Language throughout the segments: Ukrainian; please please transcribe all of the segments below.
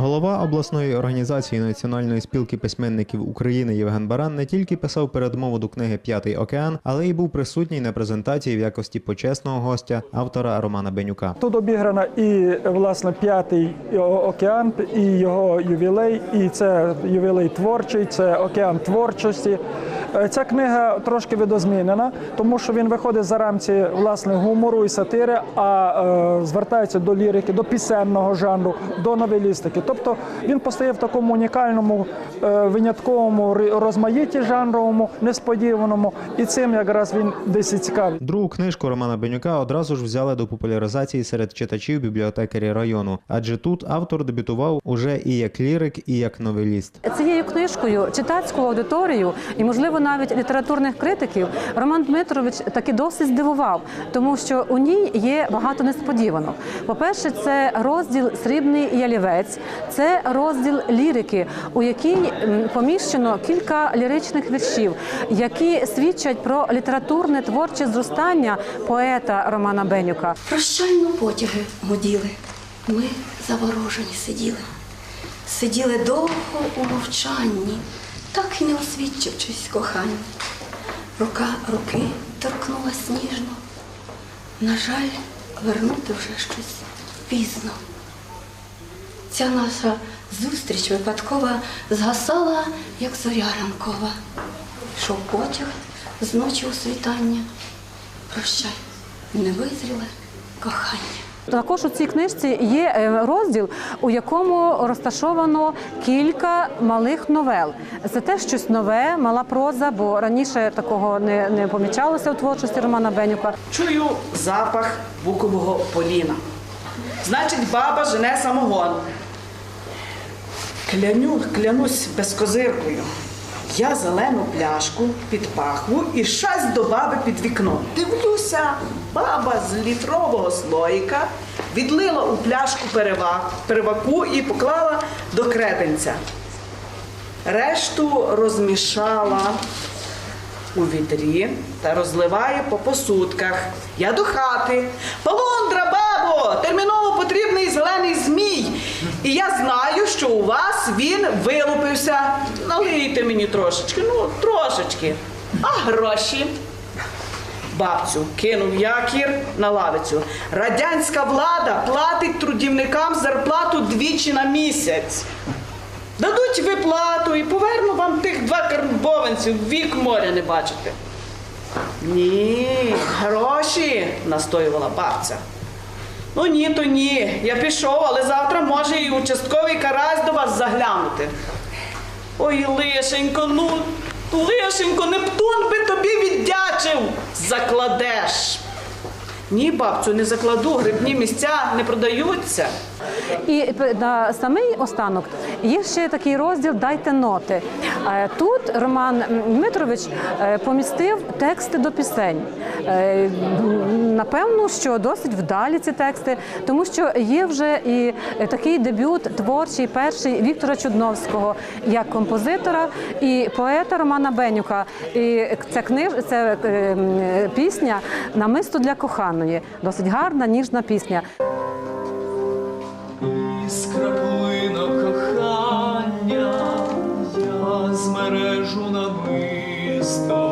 Голова обласної організації Національної спілки письменників України Євген Баран не тільки писав передмову до книги П'ятий океан, але й був присутній на презентації в якості почесного гостя автора Романа Бенюка. Тут обіграно і власне п'ятий океан, і його ювілей, і це ювілей творчий, це океан творчості. Е, Ця книга трошки видозмінена, тому що він виходить за рамці власне гумору і сатири, а е, звертається до лірики, до пісенного жанру, до новелістики. Тобто він постає в такому унікальному, е, винятковому розмаїтті жанровому, несподіваному, і цим якраз він десь і цікавий. Другу книжку Романа Бенюка одразу ж взяли до популяризації серед читачів бібліотекарі району, адже тут автор дебютував уже і як лірик, і як новеліст. Цією книжкою читацьку аудиторію і, можливо, навіть літературних критиків Роман Дмитрович таки досить здивував, тому що у ній є багато несподіванок. По-перше, це розділ Срібний ялівець, це розділ лірики, у якій поміщено кілька ліричних віршів, які свідчать про літературне творче зростання поета Романа Бенюка. Прощально потяги гуділи. Ми заворожені сиділи. Сиділи довго у мовчанні, так і не освідчившись кохання. Рука руки торкнулась ніжно. На жаль, вернути вже щось пізно. Ця наша зустріч випадкова згасала, як зоря ранкова. Йшов потяг з ночі у світання. Прощай, невизріле кохання. Також у цій книжці є е, розділ, у якому розташовано кілька малих новел. Це теж щось нове, мала проза, бо раніше такого не, не помічалося у творчості Романа Бенюка. Чую запах букового поліна. Значить, баба жене самогон. Кляню, клянусь безкозиркою. Я зелену пляшку під пахву і шась до баби під вікно. Дивлюся, баба з літрового слоїка відлила у пляшку перевак, перваку і поклала до креденця. Решту розмішала у відрі та розливає по посудках. Я до хати. Полундра, бабо, терміново потрібний зелений змій. І я знаю, що у вас він вилупився. Налийте мені трошечки, ну, трошечки. А гроші? Бабцю кинув якір на лавицю. Радянська влада платить трудівникам зарплату двічі на місяць. Дадуть виплату і поверну вам тих два карбованців, вік моря не бачите. Ні, гроші, настоювала бабця. Ну ні, то ні. Я пішов, але завтра може і участковий карась до вас заглянути. Ой, лишенько, ну, лишенько, Нептун би тобі віддячив. Закладеш. Ні, бабцю, не закладу, грибні місця не продаються. І на самий останок є ще такий розділ Дайте ноти. Е, Тут Роман Дмитрович е, помістив тексти до пісень. Е, Напевно, що досить вдалі ці тексти, тому що є вже і такий дебют творчий перший Віктора Чудновського як композитора і поета Романа Бенюка. І ця книж, це пісня Намисто для коханої. Досить гарна, ніжна пісня. Іскраплина кохання, я змережу намисто,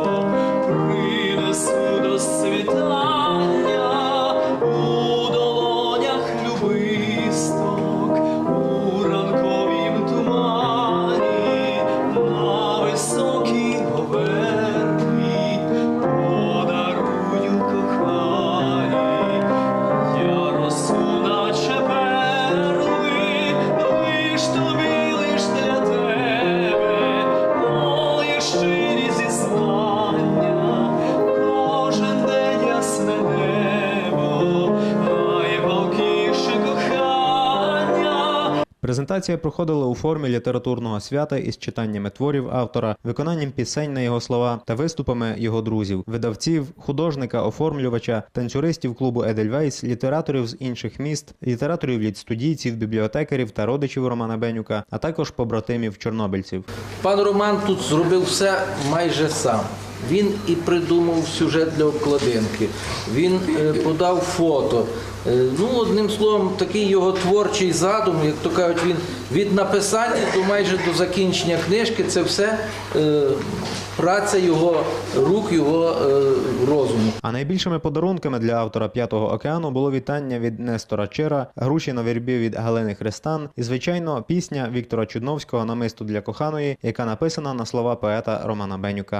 Презентація проходила у формі літературного свята із читаннями творів автора, виконанням пісень на його слова та виступами його друзів, видавців, художника, оформлювача, танцюристів клубу Едельвейс, літераторів з інших міст, літераторів лідстудійців, бібліотекарів та родичів Романа Бенюка, а також побратимів чорнобильців. Пан Роман тут зробив все майже сам. Він і придумав сюжет для обкладинки, він е, подав фото. Е, Ну, одним словом, такий його творчий задум, як то кажуть, він від написання до майже до закінчення книжки, це все е, праця його рук, його е, розуму. А найбільшими подарунками для автора п'ятого океану було вітання від Нестора Чера, груші на вірбі від Галини Христан і, звичайно, пісня Віктора Чудновського Намисто для коханої, яка написана на слова поета Романа Бенюка.